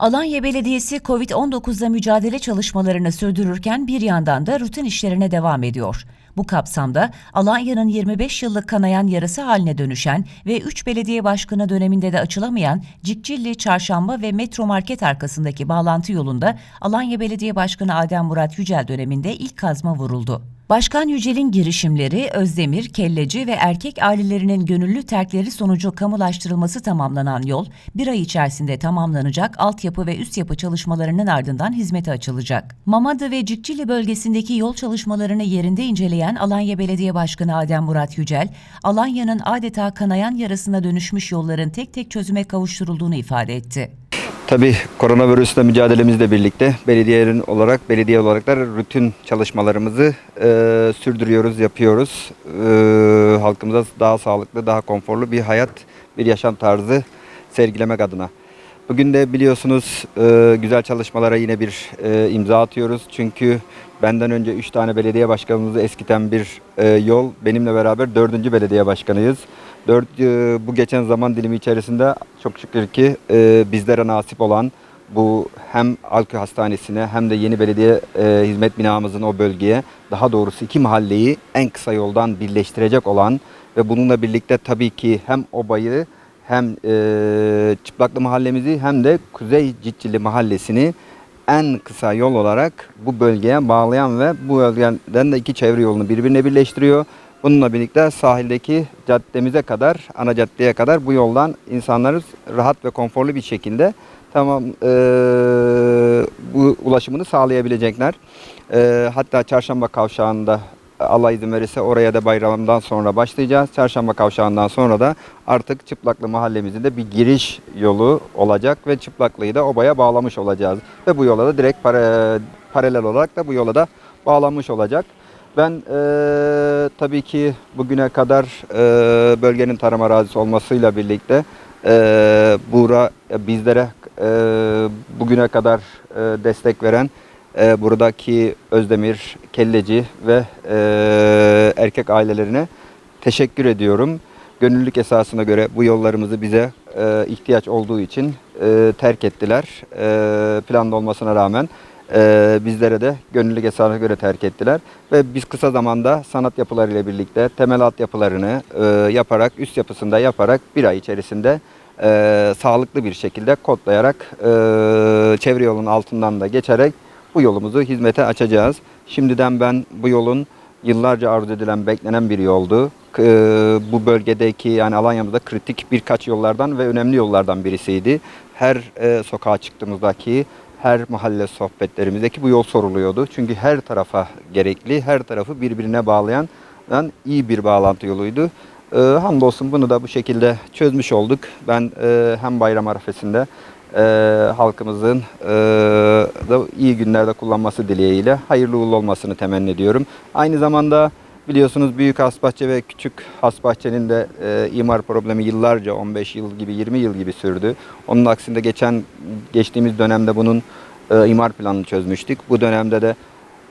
Alanya Belediyesi COVID-19'la mücadele çalışmalarını sürdürürken bir yandan da rutin işlerine devam ediyor. Bu kapsamda Alanya'nın 25 yıllık kanayan yarası haline dönüşen ve 3 belediye başkanı döneminde de açılamayan Cikcilli, Çarşamba ve Metro Market arkasındaki bağlantı yolunda Alanya Belediye Başkanı Adem Murat Yücel döneminde ilk kazma vuruldu. Başkan Yücel'in girişimleri, Özdemir, Kelleci ve erkek ailelerinin gönüllü terkleri sonucu kamulaştırılması tamamlanan yol, bir ay içerisinde tamamlanacak altyapı ve üst yapı çalışmalarının ardından hizmete açılacak. Mamadı ve Cikcili bölgesindeki yol çalışmalarını yerinde inceleyen Alanya Belediye Başkanı Adem Murat Yücel, Alanya'nın adeta kanayan yarasına dönüşmüş yolların tek tek çözüme kavuşturulduğunu ifade etti. Tabii koronavirüsle mücadelemizle birlikte belediyenin olarak belediye olarak da rutin çalışmalarımızı e, sürdürüyoruz, yapıyoruz. E, halkımıza daha sağlıklı, daha konforlu bir hayat, bir yaşam tarzı sergilemek adına. Bugün de biliyorsunuz e, güzel çalışmalara yine bir e, imza atıyoruz. Çünkü benden önce 3 tane belediye başkanımızı eskiten bir e, yol. Benimle beraber 4. belediye başkanıyız. 4 bu geçen zaman dilimi içerisinde çok şükür ki bizlere nasip olan bu hem Alkı Hastanesi'ne hem de yeni belediye hizmet binamızın o bölgeye daha doğrusu iki mahalleyi en kısa yoldan birleştirecek olan ve bununla birlikte tabii ki hem obayı hem e, Çıplaklı mahallemizi hem de Kuzey Cicili mahallesini en kısa yol olarak bu bölgeye bağlayan ve bu bölgeden de iki çevre yolunu birbirine birleştiriyor. Bununla birlikte sahildeki caddemize kadar, ana caddeye kadar bu yoldan insanlar rahat ve konforlu bir şekilde tamam e, bu ulaşımını sağlayabilecekler. E, hatta çarşamba kavşağında Allah izin verirse oraya da bayramdan sonra başlayacağız. Çarşamba kavşağından sonra da artık Çıplaklı mahallemizin de bir giriş yolu olacak ve Çıplaklı'yı da obaya bağlamış olacağız. Ve bu yola da direkt para, paralel olarak da bu yola da bağlanmış olacak. Ben eee, tabii ki bugüne kadar eee, bölgenin tarım arazisi olmasıyla birlikte eee Buğra e, bizlere eee, bugüne kadar eee, destek veren eee, buradaki Özdemir, Kelleci ve eee, erkek ailelerine teşekkür ediyorum. Gönüllülük esasına göre bu yollarımızı bize eee, ihtiyaç olduğu için eee, terk ettiler. Eee, planda olmasına rağmen eee, bizlere de gönüllülük esasına göre terk ettiler. Ve biz kısa zamanda sanat yapılarıyla birlikte temel altyapılarını eee, yaparak, üst yapısında yaparak bir ay içerisinde eee, sağlıklı bir şekilde kodlayarak eee, çevre yolunun altından da geçerek bu yolumuzu hizmete açacağız. Şimdiden ben bu yolun yıllarca arzu edilen, beklenen bir yoldu. Eee, Bu bölgedeki yani Alanya'mızda kritik birkaç yollardan ve önemli yollardan birisiydi. Her eee, sokağa çıktığımızdaki, her mahalle sohbetlerimizdeki bu yol soruluyordu. Çünkü her tarafa gerekli, her tarafı birbirine bağlayan iyi bir bağlantı yoluydu. Eee hamdolsun bunu da bu şekilde çözmüş olduk. Ben eee, hem bayram arifesinde eee, halkımızın eee, da iyi günlerde kullanması dileğiyle hayırlı uğurlu olmasını temenni ediyorum. Aynı zamanda biliyorsunuz Büyük Hasbahçe ve Küçük Hasbahçe'nin de eee, imar problemi yıllarca 15 yıl gibi 20 yıl gibi sürdü. Onun aksinde geçen geçtiğimiz dönemde bunun eee, imar planını çözmüştük. Bu dönemde de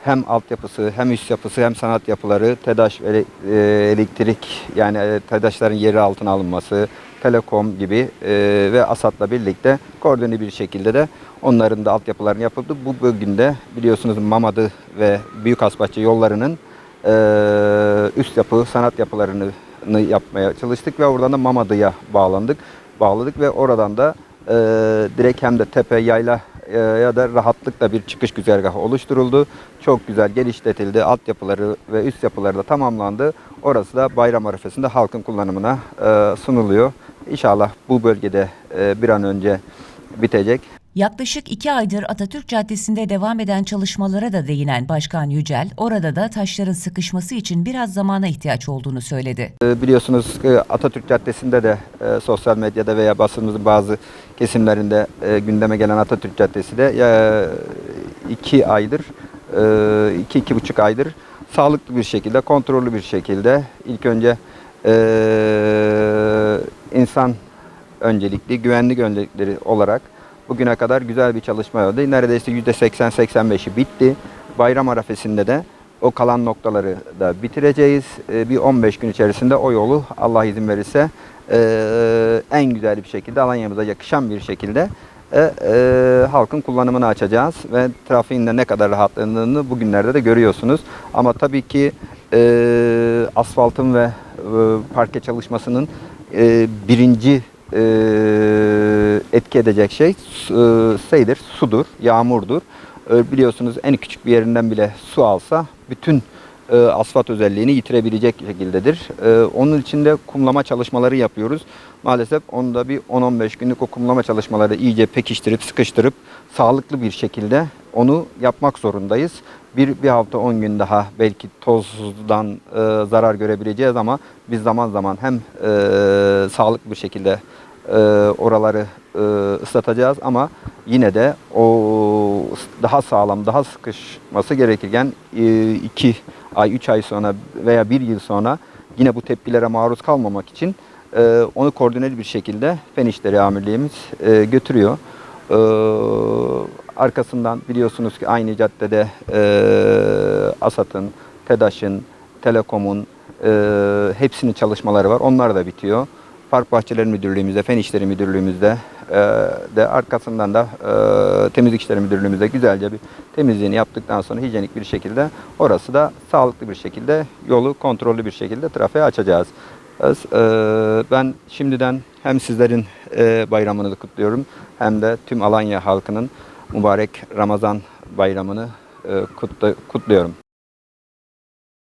hem altyapısı hem üst yapısı hem sanat yapıları, TEDAŞ ve e, elektrik yani e, TEDAŞ'ların yeri altına alınması, Telekom gibi e, ve ASAD'la birlikte koordine bir şekilde de onların da altyapılarını yapıldı. Bu bölgünde biliyorsunuz Mamadı ve Büyük Asbahçe yollarının e, üst yapı, sanat yapılarını yapmaya çalıştık ve oradan da Mamadı'ya bağlandık. Bağladık ve oradan da e, direkt hem de tepe, yayla e, ya da rahatlıkla bir çıkış güzergahı oluşturuldu. Çok güzel geliştirildi. Altyapıları ve üst yapıları da tamamlandı. Orası da bayram arifesinde halkın kullanımına e, sunuluyor. İnşallah bu bölgede e, bir an önce bitecek. Yaklaşık iki aydır Atatürk Caddesi'nde devam eden çalışmalara da değinen Başkan Yücel, orada da taşların sıkışması için biraz zamana ihtiyaç olduğunu söyledi. E, Biliyorsunuz e, Atatürk Caddesi'nde de sosyal medyada veya basınımızın bazı kesimlerinde gündeme gelen Atatürk Caddesi de iki aydır, iki iki buçuk aydır sağlıklı bir şekilde, kontrollü bir şekilde ilk önce insan öncelikli, güvenlik öncelikleri olarak bugüne kadar güzel bir çalışma oldu. Neredeyse %80-85'i bitti. Bayram arafesinde de o kalan noktaları da bitireceğiz. Ee, bir 15 gün içerisinde o yolu Allah izin verirse e, en güzel bir şekilde Alanya'mıza yakışan bir şekilde e, e, halkın kullanımını açacağız ve trafiğin de ne kadar rahatladığını bugünlerde de görüyorsunuz. Ama tabii ki e, asfaltın ve parke çalışmasının e, birinci e, etki edecek şey e, şeydir, sudur, yağmurdur. E, biliyorsunuz en küçük bir yerinden bile su alsa bütün e, asfalt özelliğini yitirebilecek şekildedir. E, onun için de kumlama çalışmaları yapıyoruz. Maalesef onda bir 10-15 günlük o kumlama çalışmaları iyice pekiştirip sıkıştırıp sağlıklı bir şekilde onu yapmak zorundayız. Bir, bir hafta 10 gün daha belki tozdan e, zarar görebileceğiz ama biz zaman zaman hem e, sağlıklı bir şekilde e, oraları e, ıslatacağız ama yine de o daha sağlam, daha sıkışması gerekirken 2 ay, 3 ay sonra veya 1 yıl sonra yine bu tepkilere maruz kalmamak için e, onu koordineli bir şekilde Fen İşleri Amirliğimiz e, götürüyor. E, arkasından biliyorsunuz ki aynı caddede e, ASAT'ın, TEDAŞ'ın, Telekom'un e, hepsinin çalışmaları var. Onlar da bitiyor. Park Bahçeleri Müdürlüğümüzde, Fen İşleri Müdürlüğümüzde e, de arkasından da e, Temizlik İşleri Müdürlüğümüzde güzelce bir temizliğini yaptıktan sonra hijyenik bir şekilde orası da sağlıklı bir şekilde yolu kontrollü bir şekilde trafiğe açacağız. E, ben şimdiden hem sizlerin e, bayramını kutluyorum hem de tüm Alanya halkının mübarek Ramazan bayramını e, kutlu- kutluyorum.